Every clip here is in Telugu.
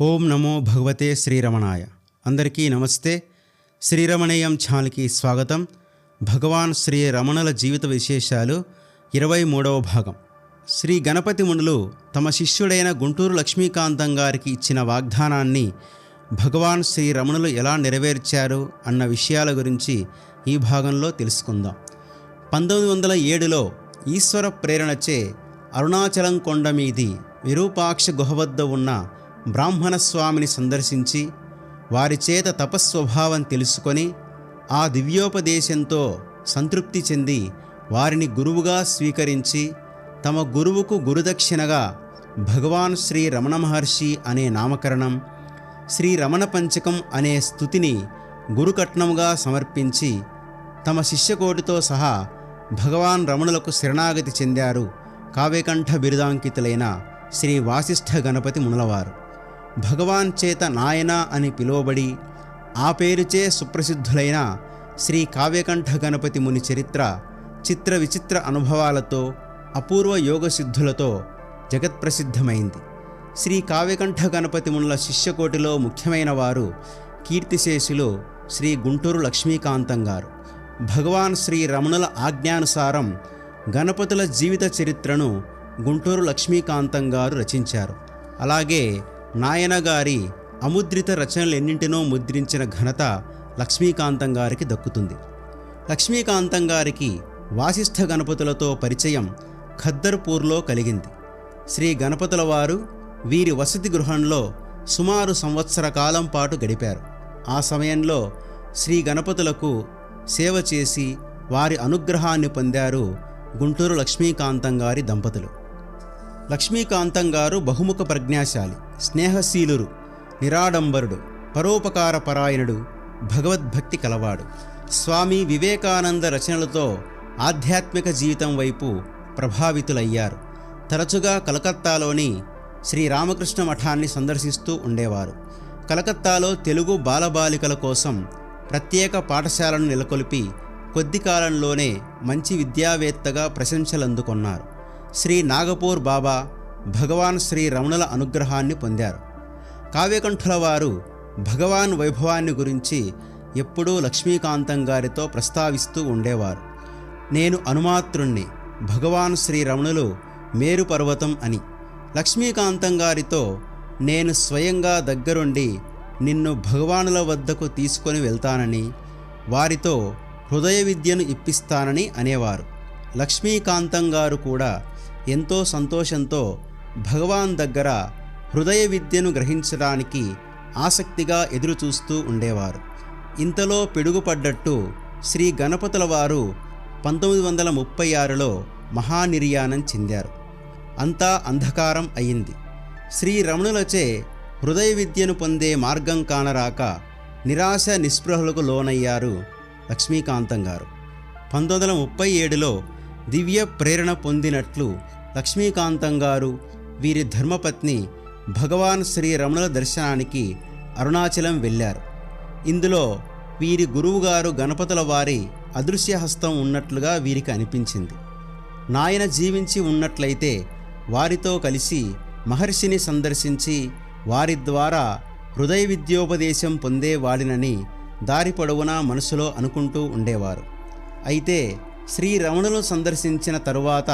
ఓం నమో భగవతే శ్రీరమణాయ. అందరికీ నమస్తే. శ్రీరమణీయం ఛానల్కి స్వాగతం. భగవాన్ శ్రీ రమణుల జీవిత విశేషాలు ఇరవై మూడవ భాగం. శ్రీ గణపతి మునులు తమ శిష్యుడైన గుంటూరు లక్ష్మీకాంతం గారికి ఇచ్చిన వాగ్దానాన్ని భగవాన్ శ్రీ రమణులు ఎలా నెరవేర్చారు అన్న విషయాల గురించి ఈ భాగంలో తెలుసుకుందాం. పంతొమ్మిది వందల ఏడులో ఈశ్వర ప్రేరణచే అరుణాచలం కొండ మీది విరూపాక్ష గుహ వద్ద ఉన్న బ్రాహ్మణస్వామిని సందర్శించి వారి చేత తపస్వభావం తెలుసుకొని ఆ దివ్యోపదేశంతో సంతృప్తి చెంది వారిని గురువుగా స్వీకరించి తమ గురువుకు గురుదక్షిణగా భగవాన్ శ్రీ రమణ మహర్షి అనే నామకరణం శ్రీ రమణ పంచకం అనే స్థుతిని గురుకట్నముగా సమర్పించి తమ శిష్యకోటితో సహా భగవాన్ రమణులకు శరణాగతి చెందారు కావ్యకంఠ బిరుదాంకితులైన శ్రీ వాసిష్ఠ గణపతి మునులవారు. భగవాన్ చేత నాయన అని పిలువబడి ఆ పేరుచే సుప్రసిద్ధులైన శ్రీ కావ్యకంఠ గణపతి ముని చరిత్ర చిత్ర విచిత్ర అనుభవాలతో అపూర్వ యోగ సిద్ధులతో జగత్ప్రసిద్ధమైంది. శ్రీ కావ్యకంఠ గణపతి మునుల శిష్యకోటిలో ముఖ్యమైన వారు కీర్తిశేషులు శ్రీ గుంటూరు లక్ష్మీకాంతం గారు. భగవాన్ శ్రీ రమణుల ఆజ్ఞానుసారం గణపతుల జీవిత చరిత్రను గుంటూరు లక్ష్మీకాంతం గారు రచించారు. అలాగే నాయన గారి అముద్రిత రచనలెన్నింటినో ముద్రించిన ఘనత లక్ష్మీకాంతం గారికి దక్కుతుంది. లక్ష్మీకాంతం గారికి వాసిష్ఠ గణపతులతో పరిచయం ఖద్దర్పూర్లో కలిగింది. శ్రీ గణపతుల వారు వీరి వసతి గృహంలో సుమారు సంవత్సర కాలం పాటు గడిపారు. ఆ సమయంలో శ్రీ గణపతులకు సేవ చేసి వారి అనుగ్రహాన్ని పొందారు గుంటూరు లక్ష్మీకాంతం గారి దంపతులు. లక్ష్మీకాంతం గారు బహుముఖ ప్రజ్ఞాశాలి స్నేహశీలురు నిరాడంబరుడు పరోపకార పరాయణుడు భగవద్భక్తి కలవాడు. స్వామి వివేకానంద రచనలతో ఆధ్యాత్మిక జీవితం వైపు ప్రభావితులయ్యారు. తరచుగా కలకత్తాలోని శ్రీ రామకృష్ణ మఠాన్ని సందర్శిస్తూ ఉండేవారు. కలకత్తాలో తెలుగు బాలబాలికల కోసం ప్రత్యేక పాఠశాలను నెలకొల్పి కొద్ది కాలంలోనే మంచి విద్యావేత్తగా ప్రశంసలు అందుకున్నారు శ్రీ నాగపూర్ బాబా భగవాన్ శ్రీ రమణుల అనుగ్రహాన్ని పొందారు. కావ్యకంఠుల వారు భగవాన్ వైభవాన్ని గురించి ఎప్పుడూ లక్ష్మీకాంతం గారితో ప్రస్తావిస్తూ ఉండేవారు. నేను అనుమాత్రుణ్ణి భగవాన్ శ్రీ రమణులు మేరు పర్వతం అని లక్ష్మీకాంతం గారితో నేను స్వయంగా దగ్గరుండి నిన్ను భగవానుల వద్దకు తీసుకొని వెళ్తానని వారితో హృదయ విద్యను ఇప్పిస్తానని అనేవారు. లక్ష్మీకాంతం గారు కూడా ఎంతో సంతోషంతో భగవాన్ దగ్గర హృదయ విద్యను గ్రహించడానికి ఆసక్తిగా ఎదురుచూస్తూ ఉండేవారు. ఇంతలో పిడుగుపడ్డట్టు శ్రీ గణపతుల వారు పంతొమ్మిది వందల ముప్పై ఆరులో మహానిర్యాణం చెందారు. అంతా అంధకారం అయింది. శ్రీ రమణులచే హృదయ విద్యను పొందే మార్గం కానరాక నిరాశ నిస్పృహలకు లోనయ్యారు లక్ష్మీకాంతం గారు. పంతొమ్మిది వందల ముప్పై ఏడులో దివ్య ప్రేరణ పొందినట్లు లక్ష్మీకాంతం గారు వీరి ధర్మపత్ని భగవాన్ శ్రీ రమణుల దర్శనానికి అరుణాచలం వెళ్ళారు. ఇందులో వీరి గురువుగారు గణపతుల వారి అదృశ్యహస్తం ఉన్నట్లుగా వీరికి అనిపించింది. నాయన జీవించి ఉన్నట్లయితే వారితో కలిసి మహర్షిని సందర్శించి వారి ద్వారా హృదయ విద్యోపదేశం పొందేవాడినని దారి పొడవునా మనసులో అనుకుంటూ ఉండేవారు. అయితే శ్రీ రమణులు సందర్శించిన తరువాత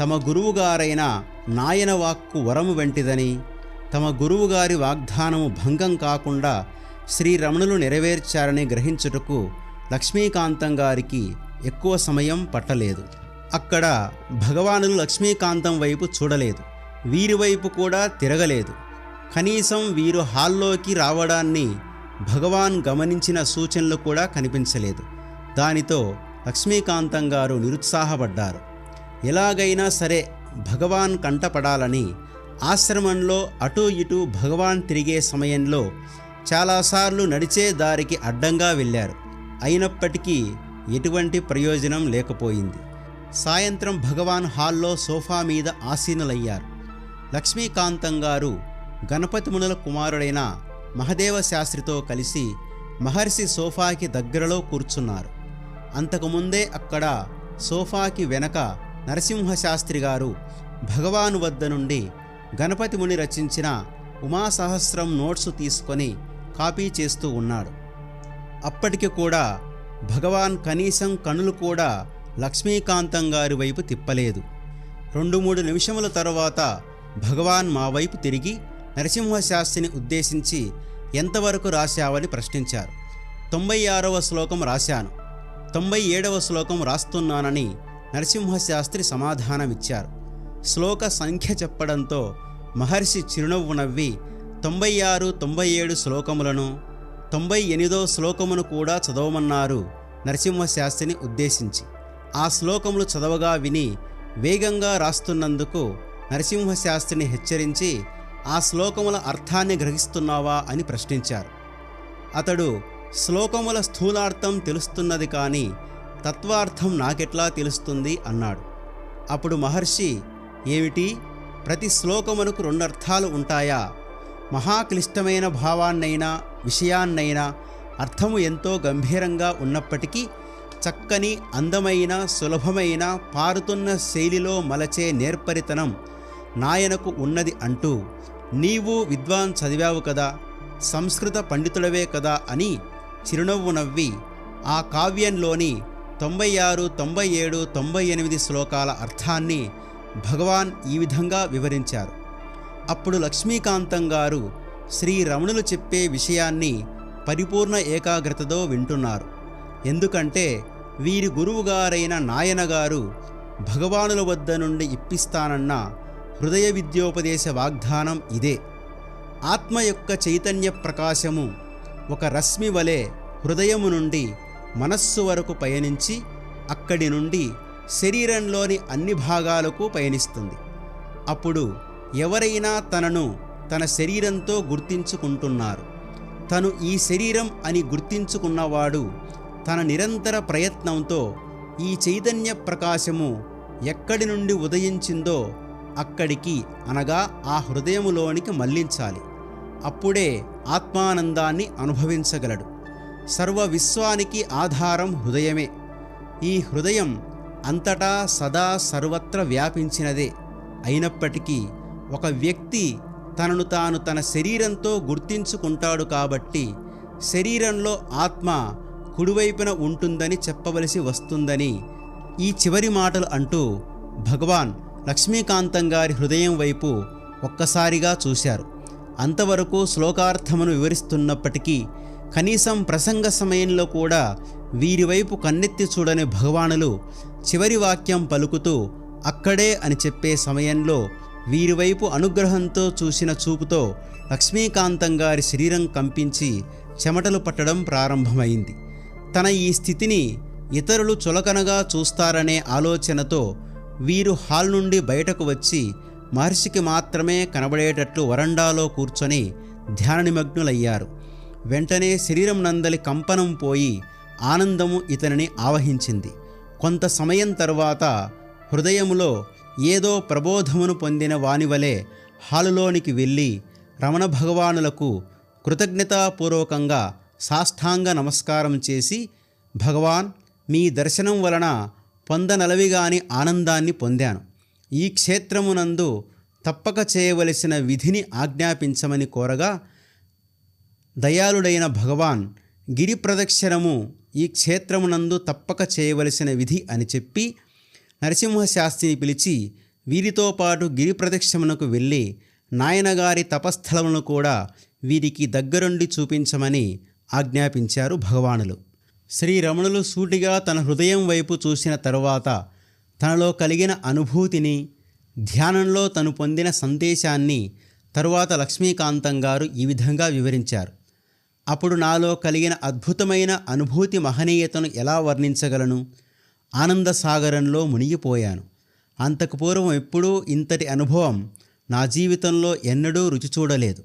తమ గురువుగారైన నాయన వాక్కు వరము వెంటిదని తమ గురువుగారి వాగ్దానము భంగం కాకుండా శ్రీ రమణులు నెరవేర్చారని గ్రహించుటకు లక్ష్మీకాంతం గారికి ఎక్కువ సమయం పట్టలేదు. అక్కడ భగవానులు లక్ష్మీకాంతం వైపు చూడలేదు. వీరి వైపు కూడా తిరగలేదు. కనీసం వీరు హాల్లోకి రావడాన్ని భగవాన్ గమనించిన సూచనలు కూడా కనిపించలేదు. దానితో లక్ష్మీకాంతం గారు నిరుత్సాహపడ్డారు. ఎలాగైనా సరే భగవాన్ కంటపడాలని ఆశ్రమంలో అటూ ఇటూ భగవాన్ తిరిగే సమయంలో చాలాసార్లు నడిచే దారికి అడ్డంగా వెళ్ళారు. అయినప్పటికీ ఎటువంటి ప్రయోజనం లేకపోయింది. సాయంత్రం భగవాన్ హాల్లో సోఫా మీద ఆసీనులయ్యారు. లక్ష్మీకాంతం గారు గణపతి మునుల కుమారుడైన మహదేవ శాస్త్రితో కలిసి మహర్షి సోఫాకి దగ్గరలో కూర్చున్నారు. అంతకుముందే అక్కడ సోఫాకి వెనక నరసింహశాస్త్రి గారు భగవాను వద్ద నుండి గణపతి ముని రచించిన ఉమాసహస్రం నోట్స్ తీసుకొని కాపీ చేస్తూ ఉన్నాడు. అప్పటికి కూడా భగవాన్ కనీసం కనులు కూడా లక్ష్మీకాంతం గారి వైపు తిప్పలేదు. రెండు మూడు నిమిషముల తరువాత భగవాన్ మా వైపు తిరిగి నరసింహశాస్త్రిని ఉద్దేశించి ఎంతవరకు రాశావని ప్రశ్నించారు. తొంభై ఆరవ శ్లోకం రాశాను. తొంభై ఏడవ శ్లోకం రాస్తున్నానని నరసింహశాస్త్రి సమాధానమిచ్చారు. శ్లోక సంఖ్య చెప్పడంతో మహర్షి చిరునవ్వు నవ్వి తొంభై ఆరు తొంభై ఏడు శ్లోకములను తొంభై ఎనిమిదో శ్లోకమును కూడా చదవమన్నారు నరసింహశాస్త్రిని ఉద్దేశించి. ఆ శ్లోకములు చదవగా విని వేగంగా రాస్తున్నందుకు నరసింహశాస్త్రిని హెచ్చరించి ఆ శ్లోకముల అర్థాన్ని గ్రహిస్తున్నావా? అని ప్రశ్నించారు. అతడు శ్లోకముల స్థూలార్థం తెలుస్తున్నది కానీ తత్వార్థం నాకెట్లా తెలుస్తుంది? అన్నాడు. అప్పుడు మహర్షి ఏమిటి? ప్రతి శ్లోకమునకు రెండర్థాలు ఉంటాయా? మహాక్లిష్టమైన భావాన్నైనా విషయాన్నైనా అర్థము ఎంతో గంభీరంగా ఉన్నప్పటికీ చక్కని అందమైన సులభమైన పారుతున్న శైలిలో మలచే నేర్పరితనం నాయనకు ఉన్నది అంటూ నీవు విద్వాన్ చదివావు కదా సంస్కృత పండితుడవే కదా అని చిరునవ్వు నవ్వి ఆ కావ్యంలోని తొంభై ఆరు తొంభై ఏడు తొంభై ఎనిమిది శ్లోకాల అర్థాన్ని భగవాన్ ఈ విధంగా వివరించారు. అప్పుడు లక్ష్మీకాంతం గారు శ్రీ రమణులు చెప్పే విషయాన్ని పరిపూర్ణ ఏకాగ్రతతో వింటున్నారు. ఎందుకంటే వీరి గురువుగారైన నాయనగారు భగవానుల వద్ద నుండి ఇప్పిస్తానన్న హృదయ విద్యోపదేశ వాగ్దానం ఇదే. ఆత్మ యొక్క చైతన్య ప్రకాశము ఒక రశ్మి వలె హృదయము నుండి మనస్సు వరకు పయనించి అక్కడి నుండి శరీరంలోని అన్ని భాగాలకు పయనిస్తుంది. అప్పుడు ఎవరైనా తనను తన శరీరంతో గుర్తించుకుంటున్నారు. తను ఈ శరీరం అని గుర్తించుకున్నవాడు తన నిరంతర ప్రయత్నంతో ఈ చైతన్య ప్రకాశము ఎక్కడి నుండి ఉదయించిందో అక్కడికి అనగా ఆ హృదయములోనికి మళ్ళించాలి అప్పుడే ఆత్మానందాన్ని అనుభవించగలడు. సర్వ విశ్వానికి ఆధారం హృదయమే. ఈ హృదయం అంతటా సదా సర్వత్ర వ్యాపించినదే. అయినప్పటికీ ఒక వ్యక్తి తనను తాను తన శరీరంతో గుర్తించుకుంటాడు కాబట్టి శరీరంలో ఆత్మ కుడివైపున ఉంటుందని చెప్పవలసి వస్తుందని ఈ చివరి మాటలు అంటూ భగవాన్ లక్ష్మీకాంతం గారి హృదయం వైపు ఒక్కసారిగా చూశారు. అంతవరకు శ్లోకార్థమును వివరిస్తున్నప్పటికీ కనీసం ప్రసంగ సమయంలో కూడా వీరివైపు కన్నెత్తి చూడని భగవానులు చివరి వాక్యం పలుకుతూ అక్కడే అని చెప్పే సమయంలో వీరివైపు అనుగ్రహంతో చూసిన చూపుతో లక్ష్మీకాంతం గారి శరీరం కంపించి చెమటలు పట్టడం ప్రారంభమైంది. తన ఈ స్థితిని ఇతరులు చులకనగా చూస్తారనే ఆలోచనతో వీరు హాల్ నుండి బయటకు వచ్చి మహర్షికి మాత్రమే కనబడేటట్లు వరండాలో కూర్చొని ధ్యాన నిమగ్నులయ్యారు వెంటనే శరీరం నందలి కంపనం పోయి ఆనందము ఇతనిని ఆవహించింది. కొంత సమయం తరువాత హృదయములో ఏదో ప్రబోధమును పొందిన వానివలే హాలులోనికి వెళ్ళి రమణ భగవానులకు కృతజ్ఞతాపూర్వకంగా సాష్టాంగ నమస్కారం చేసి భగవాన్ మీ దర్శనం వలన పొందనలవిగాని ఆనందాన్ని పొందాను. ఈ క్షేత్రమునందు తప్పక చేయవలసిన విధిని ఆజ్ఞాపించమని కోరగా దయాళుడైన భగవాన్ గిరి ప్రదక్షిణము ఈ క్షేత్రమునందు తప్పక చేయవలసిన విధి అని చెప్పి నరసింహశాస్త్రిని పిలిచి వీరితో పాటు గిరి ప్రదక్షిణమునకు వెళ్ళి నాయనగారి తపస్థలమును కూడా వీరికి దగ్గరుండి చూపించమని ఆజ్ఞాపించారు భగవానులు. శ్రీరమణులు సూటిగా తన హృదయం వైపు చూసిన తరువాత తనలో కలిగిన అనుభూతిని ధ్యానంలో తను పొందిన సందేశాన్ని తరువాత లక్ష్మీకాంతం గారు ఈ విధంగా వివరించారు. అప్పుడు నాలో కలిగిన అద్భుతమైన అనుభూతి మహనీయతను ఎలా వర్ణించగలను? ఆనంద సాగరంలో మునిగిపోయాను. అంతకు పూర్వం ఎప్పుడూ ఇంతటి అనుభవం నా జీవితంలో ఎన్నడూ రుచి చూడలేదు.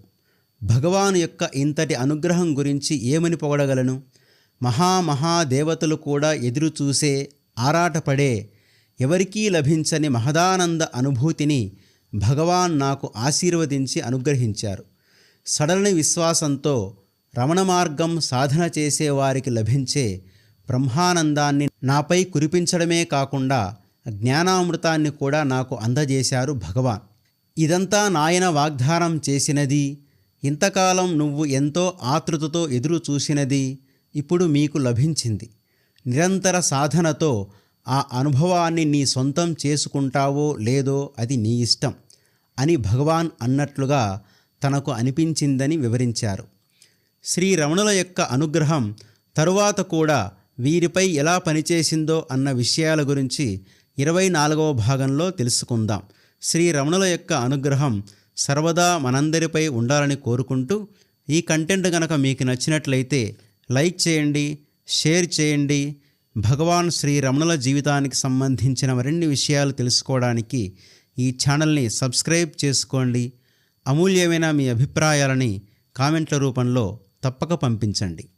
భగవాను యొక్క ఇంతటి అనుగ్రహం గురించి ఏమని పొగడగలను? మహామహాదేవతలు కూడా ఎదురు చూసే ఆరాటపడే ఎవరికీ లభించని మహదానంద అనుభూతిని భగవాన్ నాకు ఆశీర్వదించి అనుగ్రహించారు. సడలని విశ్వాసంతో రమణ మార్గం సాధన చేసేవారికి లభించే బ్రహ్మానందాన్ని నాపై కురిపించడమే కాకుండా జ్ఞానామృతాన్ని కూడా నాకు అందజేశారు భగవాన్. ఇదంతా నాయన వాగ్దానం చేసినది. ఇంతకాలం నువ్వు ఎంతో ఆతృతతో ఎదురు చూసినది ఇప్పుడు మీకు లభించింది. నిరంతర సాధనతో ఆ అనుభవాన్ని నీ సొంతం చేసుకుంటావో లేదో అది నీ ఇష్టం అని భగవాన్ అన్నట్లుగా తనకు అనిపించిందని వివరించారు. శ్రీ రమణుల యొక్క అనుగ్రహం తరువాత కూడా వీరిపై ఎలా పనిచేసిందో అన్న విషయాల గురించి ఇరవై నాలుగవ భాగంలో తెలుసుకుందాం. శ్రీ రమణుల యొక్క అనుగ్రహం సర్వదా మనందరిపై ఉండాలని కోరుకుంటూ ఈ కంటెంట్ కనుక మీకు నచ్చినట్లయితే లైక్ చేయండి షేర్ చేయండి. భగవాన్ శ్రీ రమణుల జీవితానికి సంబంధించిన మరిన్ని విషయాలు తెలుసుకోవడానికి ఈ ఛానల్ని సబ్స్క్రైబ్ చేసుకోండి. అమూల్యమైన మీ అభిప్రాయాలని కామెంట్ల రూపంలో తప్పక పంపించండి.